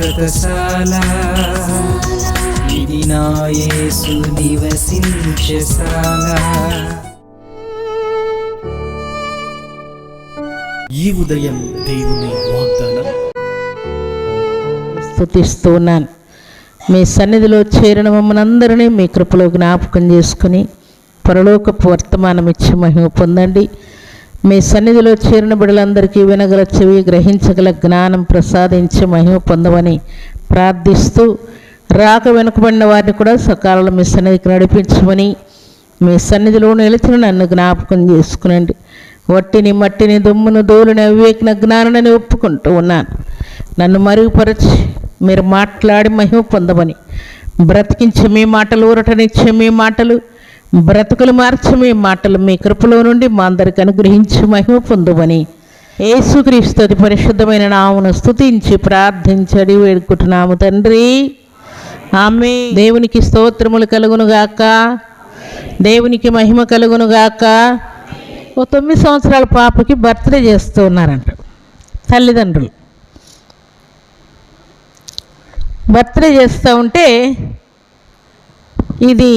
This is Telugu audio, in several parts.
శాశ్వతశాల ఇది నా యేసు నివసించశాల ఈ ఉదయం దేవుని వాగ్దానం. స్థుతిస్తూ ఉన్నాను మీ సన్నిధిలో చేరిన మమ్మల్ని అందరినీ మీ కృపలో జ్ఞాపకం చేసుకుని పరలోకపు వర్తమానం ఇచ్చి మహిమ పొందండి. మీ సన్నిధిలో చేరిన బిడలందరికీ వినగల చెవి గ్రహించగల జ్ఞానం ప్రసాదించి మహిమ పొందమని ప్రార్థిస్తూ రాక వెనుకబడిన వారిని కూడా సకాలంలో మీ సన్నిధికి నడిపించమని మీ సన్నిధిలో నిలిచిన నన్ను జ్ఞాపకం చేసుకునండి. వట్టిని మట్టిని దుమ్మును దోలుని అవివేకిన జ్ఞానాన్ని ఒప్పుకుంటూ ఉన్నాను. నన్ను మరుగుపరచి మీరు మాట్లాడి మహిమ పొందమని బ్రతికించే మీ మాటలు ఊరటనిచ్చే మీ మాటలు బ్రతుకులు మార్చే మీ మాటలు మీ కృపలో నుండి మా అందరికి అనుగ్రహించి మహిమ పొందమని. యేసుక్రీస్తు అతి పరిశుద్ధమైన నామును స్తుతించి ప్రార్థించడి వేడుకుంటున్నాము తండ్రి. ఆమె దేవునికి స్తోత్రములు కలుగునుగాక దేవునికి మహిమ కలుగునుగాక ఓ తొమ్మిది సంవత్సరాల పాపకి బర్త్డే చేస్తూ ఉన్నారంట తల్లిదండ్రులు. బర్త్డే చేస్తూ ఉంటే ఇది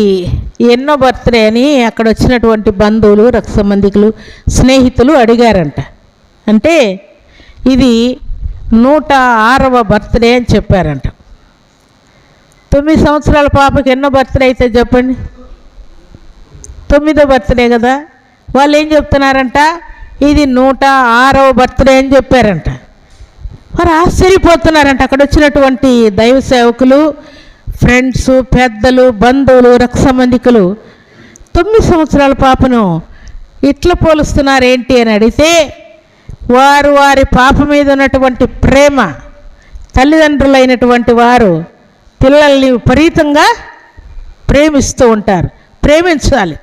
ఎన్నో బర్త్డే అని అక్కడ వచ్చినటువంటి బంధువులు రక్త సంబంధికులు స్నేహితులు అడిగారంట. అంటే ఇది నూట ఆరవ బర్త్డే అని చెప్పారంట. తొమ్మిది సంవత్సరాల పాపకి ఎన్నో బర్త్డే అయితే చెప్పండి? తొమ్మిదో బర్త్డే కదా. వాళ్ళు ఏం చెప్తున్నారంట? ఇది నూట ఆరవ బర్త్డే అని చెప్పారంట. వారు ఆశ్చర్యపోతున్నారంట. అక్కడ వచ్చినటువంటి దైవ సేవకులు ఫ్రెండ్స్ పెద్దలు బంధువులు రక్త సంబంధికులు తొమ్మిది సంవత్సరాల పాపను ఇట్లా పోలుస్తున్నారు ఏంటి అని అడిగితే వారు వారి పాప మీద ఉన్నటువంటి ప్రేమ తల్లిదండ్రులైనటువంటి వారు పిల్లల్ని విపరీతంగా ప్రేమిస్తూ ఉంటారు ప్రేమించాలి.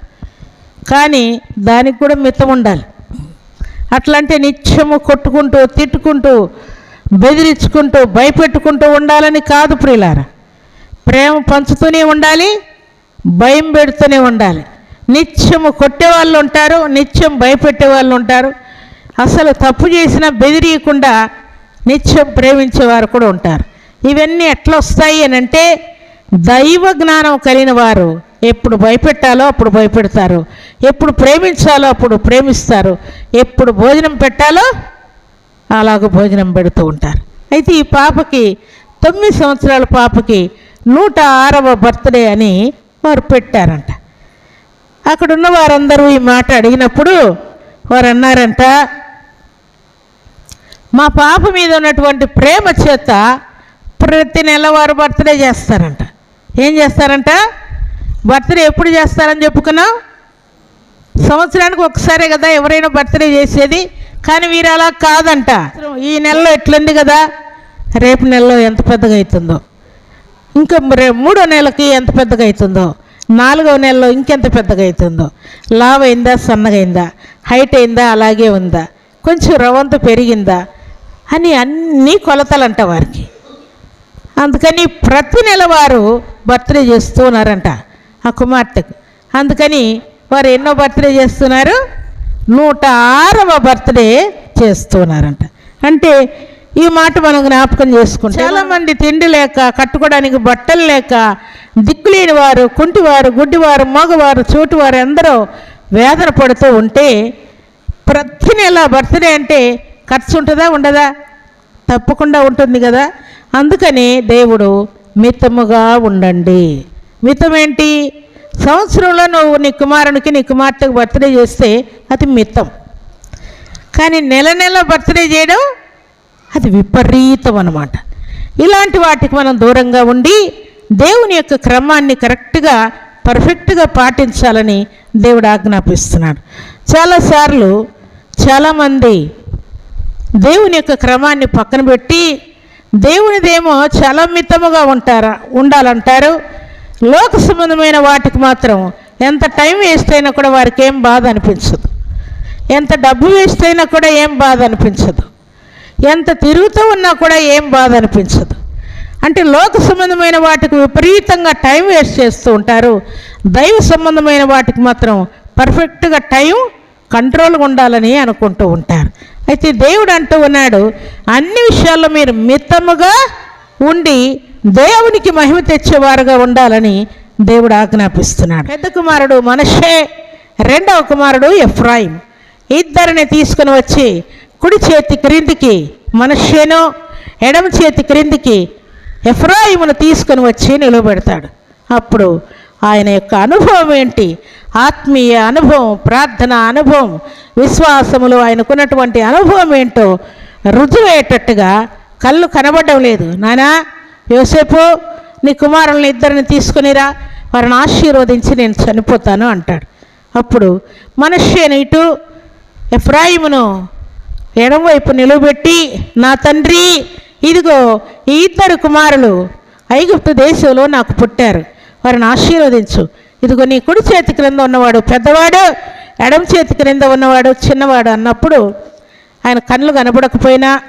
కానీ దానికి కూడా మితం ఉండాలి. అట్లంటే నిత్యము కొట్టుకుంటూ తిట్టుకుంటూ బెదిరించుకుంటూ భయపెట్టుకుంటూ ఉండాలని కాదు ప్రియులారా. ప్రేమ పంచుతూనే ఉండాలి భయం పెడుతూనే ఉండాలి. నిత్యము కొట్టే వాళ్ళు ఉంటారు నిత్యం భయపెట్టే వాళ్ళు ఉంటారు. అసలు తప్పు చేసినా బెదిరియకుండా నిత్యం ప్రేమించేవారు కూడా ఉంటారు. ఇవన్నీ ఎట్లా వస్తాయి అని అంటే దైవ జ్ఞానం కలిగిన వారు ఎప్పుడు భయపెట్టాలో అప్పుడు భయపెడతారు. ఎప్పుడు ప్రేమించాలో అప్పుడు ప్రేమిస్తారు. ఎప్పుడు భోజనం పెట్టాలో అలాగ భోజనం పెడుతూ ఉంటారు. అయితే ఈ పాపకి తొమ్మిది సంవత్సరాల పాపకి నూట ఆరవ బర్త్డే అని వారు పెట్టారంట. అక్కడ ఉన్న వారందరూ ఈ మాట అడిగినప్పుడు వారు అన్నారంట మా పాప మీద ఉన్నటువంటి ప్రేమ చేత ప్రతి నెల వారు బర్త్డే చేస్తారంట. ఏం చేస్తారంట? బర్త్డే ఎప్పుడు చేస్తారని చెప్పుకున్నాం? సంవత్సరానికి ఒకసారే కదా ఎవరైనా బర్త్డే చేసేది. కానీ వీరు అలా కాదంట. ఈ నెలలో ఎట్లుంది కదా? రేపు నెలలో ఎంత పెద్దగా అవుతుందో. ఇంకా మూడో నెలకి ఎంత పెద్దగా అవుతుందో? నాలుగవ నెలలో ఇంకెంత పెద్దగా అవుతుందో? లావ్ అయిందా? సన్నగైందా హైట్ అయిందా? అలాగే ఉందా? కొంచెం రవంత పెరిగిందా? అని అన్నీ కొలతలంట వారికి. అందుకని ప్రతి నెల వారు బర్త్డే చేస్తూ ఉన్నారంట ఆ కుమార్తెకు. అందుకని వారు ఎన్నో బర్త్డే చేస్తున్నారు? నూట ఆరవ బర్త్డే చేస్తున్నారంట అంటే ఈ మాట మనం జ్ఞాపకం చేసుకుంటాం చాలామంది తిండి లేక కట్టుకోవడానికి బట్టలు లేక దిక్కులేని వారు కుంటివారు గుడ్డివారు మగవారు చోటువారు ఎందరో వేదన పడుతూ ఉంటే ప్రతి నెల బర్త్డే అంటే ఖర్చు ఉంటుందా ఉండదా? తప్పకుండా ఉంటుంది కదా. అందుకని దేవుడు మితముగా ఉండండి. మితమేంటి సంవత్సరంలో నువ్వు నీ కుమారునికి నీ కుమార్తెకు బర్త్డే చేస్తే అది మితం. కానీ నెల నెల బర్త్డే చేయడం అది విపరీతం అనమాట ఇలాంటి వాటికి మనం దూరంగా ఉండి దేవుని యొక్క క్రమాన్ని కరెక్ట్గా పర్ఫెక్ట్గా పాటించాలని దేవుడు ఆజ్ఞాపిస్తున్నాడు. చాలాసార్లు చాలామంది దేవుని యొక్క క్రమాన్ని పక్కన పెట్టి దేవునిదేమో చాలా మితముగా ఉంటారా ఉండాలంటారు. లోక సంబంధమైన వాటికి మాత్రం ఎంత టైం వేస్ట్ అయినా కూడా వారికి ఏం బాధ అనిపించదు. ఎంత డబ్బు వేస్ట్ అయినా కూడా ఏం బాధ అనిపించదు. ఎంత తిరుగుతూ ఉన్నా కూడా ఏం బాధ అనిపించదు. అంటే లోక సంబంధమైన వాటికి విపరీతంగా టైం వేస్ట్ చేస్తూ ఉంటారు. దైవ సంబంధమైన వాటికి మాత్రం పర్ఫెక్ట్గా టైం కంట్రోల్గా ఉండాలని అనుకుంటూ ఉంటారు. అయితే దేవుడు అంటూ ఉన్నాడు అన్ని విషయాల్లో మీరు మితముగా ఉండి దేవునికి మహిమ తెచ్చేవారుగా ఉండాలని దేవుడు ఆజ్ఞాపిస్తున్నాడు. పెద్ద కుమారుడు మనషే రెండవ కుమారుడు ఎఫ్రాయిం. ఇద్దరిని తీసుకుని వచ్చి కుడి చేతి క్రిందికి మనుష్యను ఎడమ చేతి క్రిందికి ఎఫ్రాయిమును తీసుకుని వచ్చి నిలబెడతాడు. అప్పుడు ఆయన యొక్క అనుభవం ఏంటి? ఆత్మీయ అనుభవం ప్రార్థన అనుభవం విశ్వాసములు ఆయనకున్నటువంటి అనుభవం ఏంటో రుజువేటట్టుగా కళ్ళు కనబడడం లేదు. నానా యోసేపు నీ కుమారుల్ని ఇద్దరిని తీసుకునిరా వారిని ఆశీర్వదించి నేను చనిపోతాను అంటాడు. అప్పుడు మనుష్యను ఇటు ఎఫ్రాయిమును ఎడమవైపు నిలబెట్టి నా తండ్రి ఇదిగో ఈ ఇద్దరు కుమారులు ఐగుప్తు దేశంలో నాకు పుట్టారు. వారిని ఆశీర్వదించు. ఇదిగో నీ కుడి చేతి క్రింద ఉన్నవాడు పెద్దవాడు ఎడమ చేతి క్రింద ఉన్నవాడు చిన్నవాడు అన్నప్పుడు ఆయన కళ్ళు కనబడకపోయినా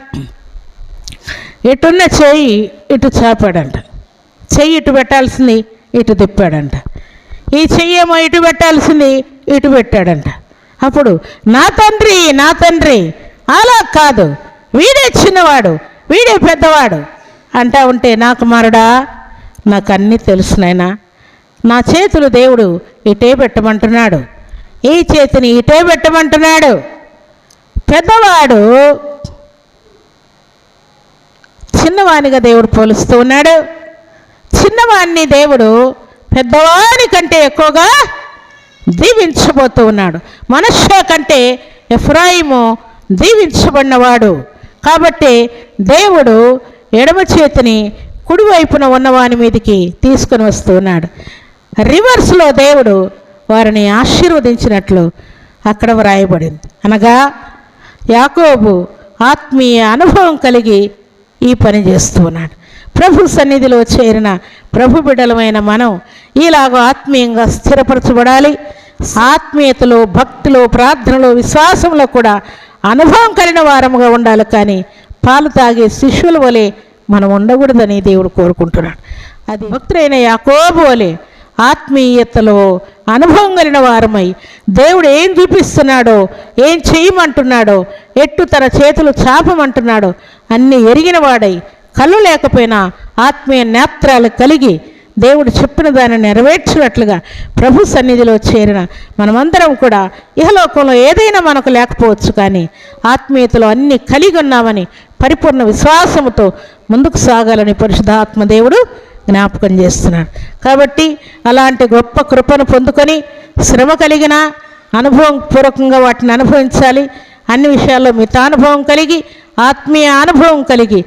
ఇటున్న చెయ్యి ఇటు చాపాడంట. చెయ్యి ఇటు పెట్టాల్సింది ఇటు తిప్పాడంట. ఈ చెయ్యేమో ఇటు పెట్టాల్సింది ఇటు పెట్టాడంట. అప్పుడు నా తండ్రి నా తండ్రి అలా కాదు. వీడే చిన్నవాడు వీడే పెద్దవాడు. అంటా ఉంటే నా కుమారుడా నాకు అన్నీ తెలుసు నాయనా. నా చేతులు దేవుడు ఇటే పెట్టమంటున్నాడు. ఈ చేతిని ఇటే పెట్టమంటున్నాడు. పెద్దవాడు చిన్నవానిగా దేవుడు పోలుస్తూ ఉన్నాడు. చిన్నవాణ్ణి దేవుడు పెద్దవాని కంటే ఎక్కువగా దీవించబోతూ ఉన్నాడు. మనుష్య కంటే ఎఫ్రాయిము దీవించబడినవాడు. కాబట్టి దేవుడు ఎడమ చేతిని కుడివైపున ఉన్నవాని మీదకి తీసుకుని వస్తూ ఉన్నాడు రివర్స్లో దేవుడు వారిని ఆశీర్వదించినట్లు అక్కడ వ్రాయబడింది. అనగా యాకోబు ఆత్మీయ అనుభవం కలిగి ఈ పని చేస్తూ ఉన్నాడు. ప్రభు సన్నిధిలో చేరిన ప్రభు బిడ్డలమైన మనం ఇలాగ ఆత్మీయంగా స్థిరపరచబడాలి. ఆత్మీయతలో భక్తిలో ప్రార్థనలో విశ్వాసంలో కూడా అనుభవం కలిగిన వారముగా ఉండాలి కానీ పాలు తాగే శిష్యుల వలె మనం ఉండకూడదని దేవుడు కోరుకుంటున్నాడు. అది భక్తులైన యాకోబు వలె ఆత్మీయతలో అనుభవం కలిగిన వారమై దేవుడు ఏం చూపిస్తున్నాడో ఏం చేయమంటున్నాడో ఎట్టు తన చేతులు చాపమంటున్నాడో అన్నీ ఎరిగిన వాడై కళ్ళు లేకపోయినా ఆత్మీయ నేత్రాలు కలిగి దేవుడు చెప్పిన దాన్ని నెరవేర్చినట్లుగా ప్రభు సన్నిధిలో చేరిన మనమందరం కూడా ఇహలోకంలో ఏదైనా మనకు లేకపోవచ్చు కానీ ఆత్మీయతలో అన్ని కలిగి ఉన్నామని పరిపూర్ణ విశ్వాసముతో ముందుకు సాగాలని పరిశుద్ధాత్మ దేవుడు జ్ఞాపకం చేస్తున్నాడు. కాబట్టి అలాంటి గొప్ప కృపను పొందుకొని శ్రమ కలిగిన అనుభవం పూర్వకంగా వాటిని అనుభవించాలి. అన్ని విషయాల్లో మితానుభవం కలిగి ఆత్మీయ అనుభవం కలిగి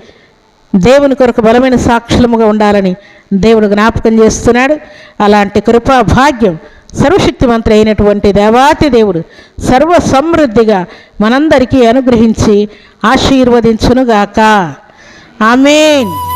దేవుని కొరకు బలమైన సాక్షులముగా ఉండాలని దేవుడు జ్ఞాపకం చేస్తున్నాడు. అలాంటి కృపా భాగ్యం సర్వశక్తిమంత్రి అయినటువంటి దేవాతి దేవుడు సర్వ సమృద్ధిగా మనందరికీ అనుగ్రహించి ఆశీర్వదించునుగాక. ఆమెన్.